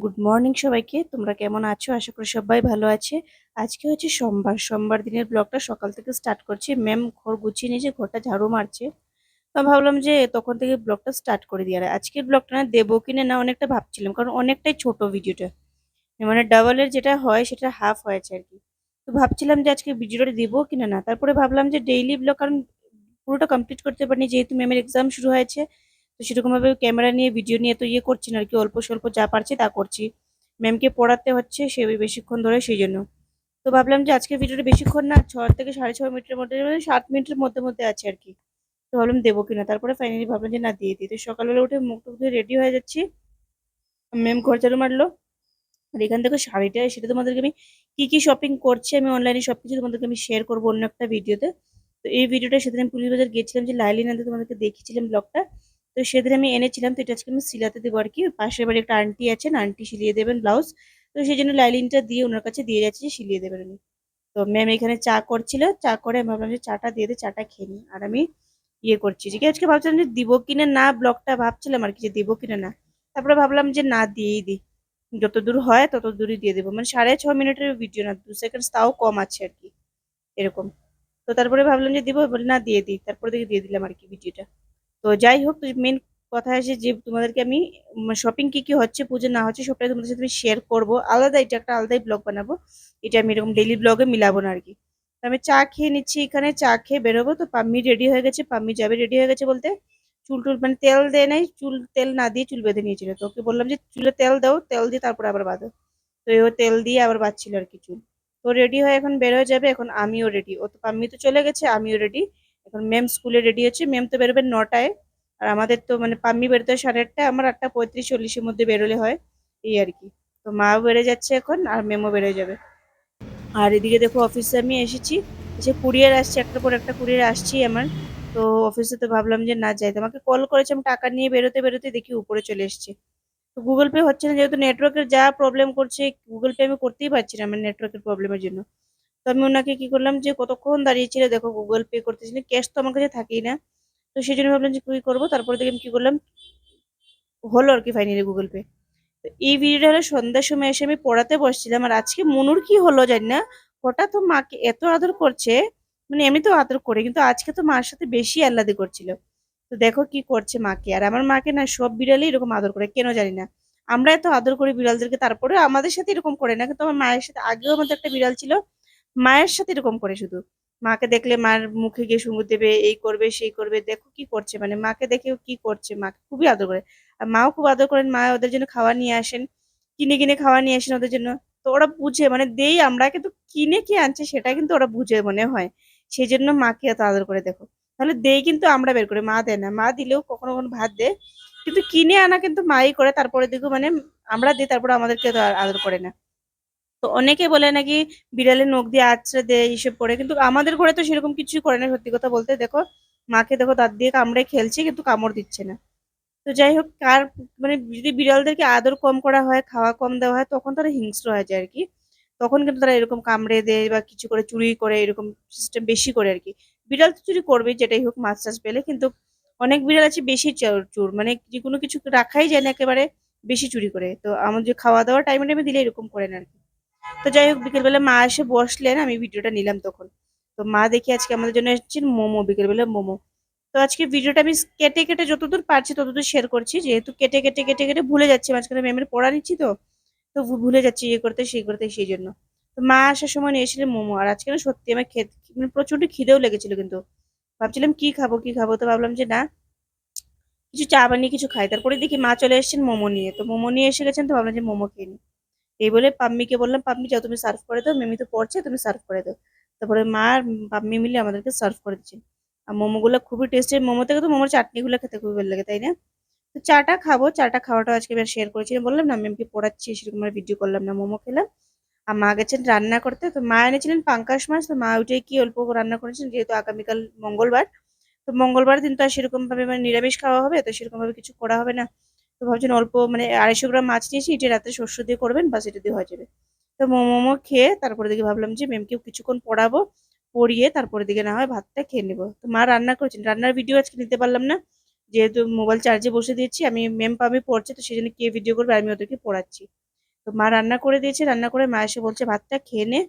Good morning সবাইকে, তোমরা কেমন আছো? আশা করি সবাই ভালো আছে। আজকে হচ্ছে সোমবার সোমবার দিনের ব্লগটা সকাল থেকে স্টার্ট করছি। ম্যাম ঘর গুছিয়ে নিয়েছে, ঘরটা ঝাড়ু মারছে। তো ভাবলাম যে তখন থেকে ব্লগটা স্টার্ট করে দিয়ে আর আজকের ব্লগটা না দেবো কিনা না অনেকটা ভাবছিলাম। কারণ অনেকটাই ছোট ভিডিওটা মানে ডাবলের যেটা হয়, সেটা হাফ হয়েছে আর কি। তো ভাবছিলাম যে আজকে ভিডিওটা দেবো কিনা না তারপরে ভাবলাম যে ডেইলি ব্লগ কারণ পুরোটা কমপ্লিট করতে পারিনি, যেহেতু ম্যামের এক্সাম শুরু হয়েছে। তো সেরকমভাবে ক্যামেরা নিয়ে ভিডিও নিয়ে তো ইয়ে করছি না আর কি, অল্প স্বল্প যা পারছি তা করছি। ম্যামকে পড়াতে হচ্ছে সে বেশিক্ষণ ধরে সেই জন্য। তো ভাবলাম যে আজকে ভিডিওটা বেশিক্ষণ না, ছ থেকে সাড়ে ছ মিনিটের মধ্যে মানে সাত মিনিটের মধ্যে মধ্যে আছে আর কি। তো ভাবলাম দেবো কিনা, তারপরে ফাইনালি ভাবলাম যে না, দিয়ে দিই। তো সকালবেলা উঠে মুখ টুক ধুয়ে রেডি হয়ে যাচ্ছি। ম্যাম ঘর চালু মারলো। আর এখান থেকে শাড়িটা, সেটা তোমাদেরকে আমি কি কি শপিং করছি, আমি অনলাইনে সবকিছু তোমাদেরকে আমি শেয়ার করব অন্য একটা ভিডিওতে তো। এই ভিডিওটা সেদিন আমি পুলিশ বাজার গেছিলাম যে লাইলিন আনতে তোমাদেরকে দেখিয়েছিলাম ব্লগটা তো সেদিন আমি এনেছিলাম, তো এটা আজকে আমি সিলাতে দেবো আর কি পাশের বাড়ি একটা আন্টি আছেন, আন্টি সিলিয়ে দেবেন ব্লাউজ। তো সেই জন্য লাইলিনটা দিয়ে ওনার কাছে দিয়ে যাচ্ছি যে সিলিয়ে দেবেন উনি। তো ম্যাম এখানে চা করছিল, চা করে আমি ভাবলাম যে চাটা দিয়ে দিয়ে চাটা খেয়ে নিই। আর আমি ইয়ে করছি যে আজকে ভাবছিলাম যে দিব কিনা না, ব্লগটা ভাবছিলাম আর কি যে দিব কিনা না। তারপরে ভাবলাম যে না, দিয়েই দিই। যত দূর হয় তত দূরই দিয়ে দেবো। মানে সাড়ে ছ মিনিটের ভিডিও না, দু সেকেন্ড তাও কম আছে আর কি এরকম। তো তারপরে ভাবলাম যে দিব, বলে না, দিয়ে দিই। তারপরে থেকে দিয়ে দিলাম আর কি ভিডিওটা। তো যাই হোক মেন কথা আসে যে তোমাদেরকে আমি শপিং কি কি হচ্ছে, পুজো না হচ্ছে, সবটাই তোমাদের সাথে আমি শেয়ার করব। আলাদা এটা একটা আলাদাই ব্লগ বানাবো। এটা আমি এরকম ডেলি ব্লগে মিলাবো না আর কি তো আমি চা খেয়ে নিচ্ছি এখানে, চা খেয়ে বেরোবো। তো পাম্মি রেডি হয়ে গেছে, পাম্মি যাবে রেডি হয়ে গেছে বলতে, চুল টুল মানে তেল দেয় নাই, চুল তেল না দিয়ে চুল বেঁধে নিয়েছিল। তো ওকে বললাম যে, চুলে তেল দাও, তেল দিয়ে তারপরে আবার বাঁধো। তো ও তেল দিয়ে আবার বাঁধছিল আর কি চুল। তো রেডি হয়ে এখন বেরোয় যাবে, এখন আমিও রেডি ও তো, পাম্মি তো চলে গেছে, আমিও রেডি এখন ম্যাম স্কুলে রেডি হচ্ছে ম্যাম তো বেরোবেন নটায়। আর আমাদের তো মানে পাম্মি বেরোতে হয় সাড়ে আটটায়। আমার আটটা পঁয়ত্রিশ, চল্লিশের মধ্যে বেরোলে হয়। এই আর কি। তো মাও বেড়ে যাচ্ছে এখন, আর মেমও বেড়ে যাবে। আর এদিকে দেখো অফিসে আমি এসেছি। এসে কুরিয়ার আসছে একটা পর একটা কুরিয়ার আসছি আমার। তো অফিসে তো ভাবলাম যে না যাই। আমাকে কল করেছে, আমি টাকা নিয়ে বেরোতে বেরোতে দেখি উপরে চলে এসছে। তো গুগল পে হচ্ছে না, যেহেতু নেটওয়ার্কের যা প্রবলেম করছে গুগল পে আমি করতেই পারছি না আমার নেটওয়ার্কের প্রবলেমের জন্য। আমি ওনাকে কি করলাম যে কতক্ষণ দাঁড়িয়েছিল, দেখো গুগল পে করতেছি না ক্যাশ তো আমার কাছে থাকেই না। তো সেই জন্য ভাবলাম যে কী করব, তারপরে দেখে আমি কী করলাম, হলো আর কি ফাইনালি গুগল পে তো এই ভিডিওটা হলো সন্ধ্যার সময় এসে আমি পড়াতে বসছিলাম, আর আজকে মনুর কি হলো জানি না, হঠাৎ তো মাকে এত আদর করছে মানে এমনি তো আদর করে, কিন্তু আজকে তো মার সাথে বেশি আহ্লাদি করছিল। তো দেখো কি করছে মাকে, আর আমার মাকে না সব বিড়ালই এরকম আদর করে, কেন জানি না। আমরা এত আদর করি বিড়ালদেরকে তারপরে আমাদের সাথে এরকম করে না, কিন্তু আমার মায়ের সাথে আগেও আমাদের একটা বিড়াল ছিল মায়ের সাথে এরকম করে শুধু। মাকে দেখলে মার মুখে গিয়ে সুমুর দেবে, এই করবে, সেই করবে, দেখো কি করছে। মানে মাকে দেখে কি করছে, মাকে খুবই আদর করে। আর মাও খুব আদর করেন, মা ওদের জন্য খাওয়া নিয়ে আসেন, কিনে কিনে খাওয়া নিয়ে আসেন ওদের জন্য। তো ওরা বুঝে মানে দেই আমরা কিন্তু কিনে, কি আনছে সেটা কিন্তু ওরা বুঝে, মনে হয়। সেই জন্য মাকে এত আদর করে, দেখো। তাহলে দেই কিন্তু আমরা বের করে, মা দেয় না। মা দিলেও কখনো কখনো ভাত দেয়। কিন্তু কিনে আনা কিন্তু মাই করে, তারপরে দেখো মানে আমরা দিই, তারপরে আমাদেরকে আদর করে না। তো অনেকে বলে নাকি বিড়ালের নখ দিয়ে আছড়ে দেয়, এইসব করে। কিন্তু আমাদের ঘরে তো সেরকম কিছুই করে না, সত্যি কথা বলতে। দেখো, মাকে দেখো দাঁত দিয়ে কামড়ে খেলছে, কিন্তু কামড় দিচ্ছে না। তো যাই হোক, কার মানে যদি বিড়ালদেরকে আদর কম করা হয়, খাওয়া কম দেওয়া হয়, তখন তারা হিংস্র হয়ে যায় আর কি। তখন কিন্তু তারা এরকম কামড়ে দেয় বা কিছু করে, চুরি করে, এরকম সিস্টেম বেশি করে আর কি। বিড়াল তো চুরি করবে যেটাই হোক মাছ টাছ পেলে, কিন্তু অনেক বিড়াল আছে বেশি চোর মানে যে কোনো কিছু রাখাই যায় না, একেবারে বেশি চুরি করে। তো আমার যে খাওয়া দাওয়ার টাইমে টাইমে দিলে এরকম করে না আর কি। তো যাই হোক, বিকেলবেলা মা এসে বসলেন, আমি ভিডিওটা নিলাম তখন। তো মা দেখি আজকে আমাদের জন্য এসেছেন মোমো, বিকেলবেলা মোমো। তো আজকে ভিডিওটা আমি কেটে কেটে যতদূর পারছি ততদূর শেয়ার করছি, যেহেতু কেটে কেটে কেটে কেটে ভুলে যাচ্ছি, মাঝখানে ম্যামের পড়া নিচ্ছি তো তো ভুলে যাচ্ছি ইয়ে করতে, সেই করতে, সেই জন্য। তো মা আসার সময় নিয়েছিলেন মোমো, আর আজকে না সত্যি আমার খেতে মানে প্রচণ্ড খিদেও লেগেছিল কিন্তু। ভাবছিলাম কি খাব কি খাব, তো ভাবলাম যে না, কিছু চা বানিয়ে কিছু খাই। তারপরে দেখি মা চলে এসেছেন মোমো নিয়ে। তো মোমো নিয়ে এসে গেছেন, তো ভাবলাম যে মোমো খেয়ে নিই। এই বলে পাম্মিকে বললাম, পাম্মি, যাও, তুমি সার্ভ করে দাও, মিমি তো পড়ছে, তুমি সার্ভ করে দাও। তারপরে মা আর পাম্মি মিলে আমাদেরকে সার্ভ করে দিচ্ছে। আর মোমোগুলো খুবই টেস্টি মোমো থেকে তো মোমোর চাটনিগুলো খেতে খুবই ভালো লাগে, তাই না? তো চাটা খাব, চাটা খাওয়াটা আজকে আমি শেয়ার করেছিলাম বললাম না ম্যামকে পড়াচ্ছি, সেরকম আর ভিডিও করলাম না, মোমো খেলাম। আর মা গেছেন রান্না করতে, তো মা এনেছিলেন পাঙ্কাশ মাছ, তো মা ওইটাই কি অল্প রান্না করেছেন, যেহেতু আগামীকাল মঙ্গলবার, তো মঙ্গলবার দিন তো আর সেরকম ভাবে মানে নিরামিষ খাওয়া হবে, তো সেরকম ভাবে কিছু করা হবে না। তো ভাবছেন অল্প মানে আড়াইশো গ্রাম মাছ নিয়েছি, এটা রাতে শস্য দিয়ে করবেন বা সেটা দিয়ে হয়ে যাবে। তো মোমো খেয়ে তারপরে দিকে ভাবলাম যে ম্যামকেও কিছুক্ষণ পড়াবো, পড়িয়ে তারপরে দিকে না হয় ভাতটা খেয়ে নেব। তো মা রান্না করছেন, রান্নার ভিডিও আজকে নিতে পারলাম না, যেহেতু মোবাইল চার্জে বসে দিয়েছি, আমি ম্যাম পাবে পড়ছে, তো সেই জন্য কে ভিডিও করবে আমি ওদেরকে পড়াচ্ছি। তো মা রান্না করে দিয়েছে, রান্না করে মা এসে বলছে ভাতটা খেয়ে নে,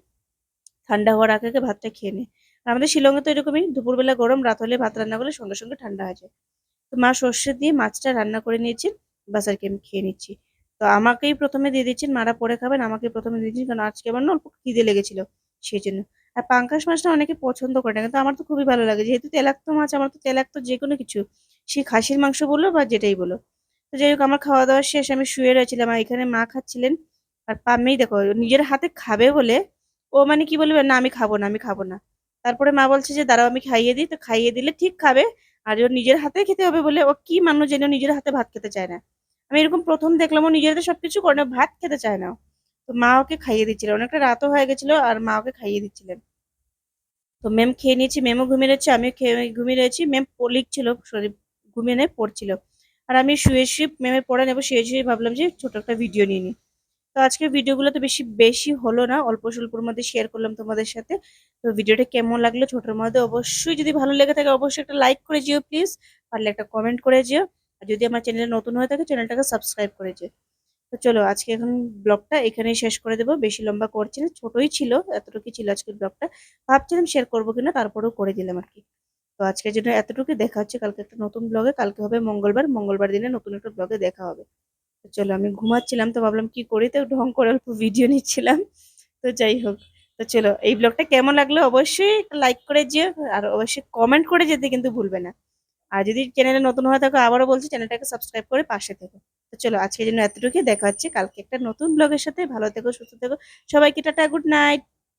ঠান্ডা হওয়ার আগে আগে ভাতটা খেয়ে নে। আমাদের শিলংয়ে তো এরকমই, দুপুরবেলা গরম, রাত হলে ভাত রান্না করলে সঙ্গে সঙ্গে ঠান্ডা হয়ে যায়। তো মা সর্ষে দিয়ে মাছটা রান্না করে নিয়েছেন বাস আর কি আমি খেয়ে নিচ্ছি। তো আমাকেই প্রথমে দিয়ে দিচ্ছেন, মারা পরে খাবেন আমাকে প্রথমে দিয়ে দিচ্ছেন, কারণ আজকে আমার না অল্প খিদে লেগেছিল সেই জন্য আর পাঙ্কাশ মাছটা অনেকে পছন্দ করে না, কিন্তু আমার তো খুবই ভালো লাগে। যেহেতু তেলাক্ত মাছ, আমার তো তেলাক্ত যে কোনো কিছু সে খাসির মাংস বলো বা যেটাই বলো। তো যাই হোক, আমার খাওয়া দাওয়া শেষ, আমি শুয়ে রয়েছিলাম আর এখানে মা খাচ্ছিলেন। আর পামেই দেখো, নিজের হাতে খাবে বলে, ও মানে কি বলবে, না, আমি খাব না, আমি খাব না। তারপরে মা বলছে যে, দাঁড়াও, আমি খাইয়ে দিই। তো খাইয়ে দিলে ঠিক খাবে, আর ওর নিজের হাতে খেতে হবে বলে, ও কি মানুষ যেন নিজের হাতে ভাত খেতে চায় না। আমি এরকম প্রথম দেখলাম, ও হাতে সবকিছু করে ভাত খেতে চায় না। তো মা ওকে খাইয়ে দিচ্ছিল। অনেকটা রাতও হয়ে গেছিল আর মা ওকে খাইয়ে দিচ্ছিলেন। তো ম্যাম খেয়ে নিয়েছি ম্যামও ঘুমিয়ে রয়েছে, আমিও খেয়ে ঘুমিয়ে রয়েছি। ম্যাম লিখছিল সরি ঘুমিয়ে নিয়ে পড়ছিল। আর আমি শুয়ে শুয়ে ম্যামের পড়া নেব, শুয়ে শুয়ে ভাবলাম যে ছোট একটা ভিডিও নিয়ে নিই তো আজকের ভিডিওগুলো তো বেশি বেশি হলো না, অল্প স্বল্পর মধ্যে শেয়ার করলাম তোমাদের সাথে। তো ভিডিওটা কেমন লাগল ছোটোর মধ্যে অবশ্যই যদি ভালো লেগে থাকে, অবশ্যই একটা লাইক করে যেও প্লিজ পারলে একটা কমেন্ট করে যেও। আর যদি আমার চ্যানেলে নতুন হয়ে থাকে চ্যানেলটাকে সাবস্ক্রাইব করে যেও তো চলো, আজকে এখন ব্লগটা এখানেই শেষ করে দেবো। বেশি লম্বা করছি না, ছোটই ছিল, এতটুকুই ছিল আজকের ব্লগটা। ভাবছিলাম শেয়ার করব কিনা, তারপরেও করে দিলাম আর কি। তো আজকের জন্য এতটুকু দেখা হচ্ছে কালকে একটা নতুন ব্লগে। কালকে হবে মঙ্গলবার মঙ্গলবার দিনে নতুন একটা ব্লগে দেখা হবে। তো চলো, আমি ঘুমাচ্ছিলাম, তো ভাবলাম কি করি, তো ঢং করে অল্প ভিডিও নিচ্ছিলাম। তো যাই হোক, তো চলো, এই ব্লগটা কেমন লাগল অবশ্যই লাইক করে যেও আর অবশ্যই কমেন্ট করে যেতে কিন্তু ভুলবে না। আর যদি চ্যানেলে নতুন হয়ে থাকো, আবারও বলছি চ্যানেলটাকে সাবস্ক্রাইব করে পাশে থেকো। তো চলো, আজকের জন্য এতটুকুই। দেখা হচ্ছে কালকে একটা নতুন ব্লগের সাথে। ভালো থেকো, সুস্থ থেকো। সবাইকে টাটা গুড নাইট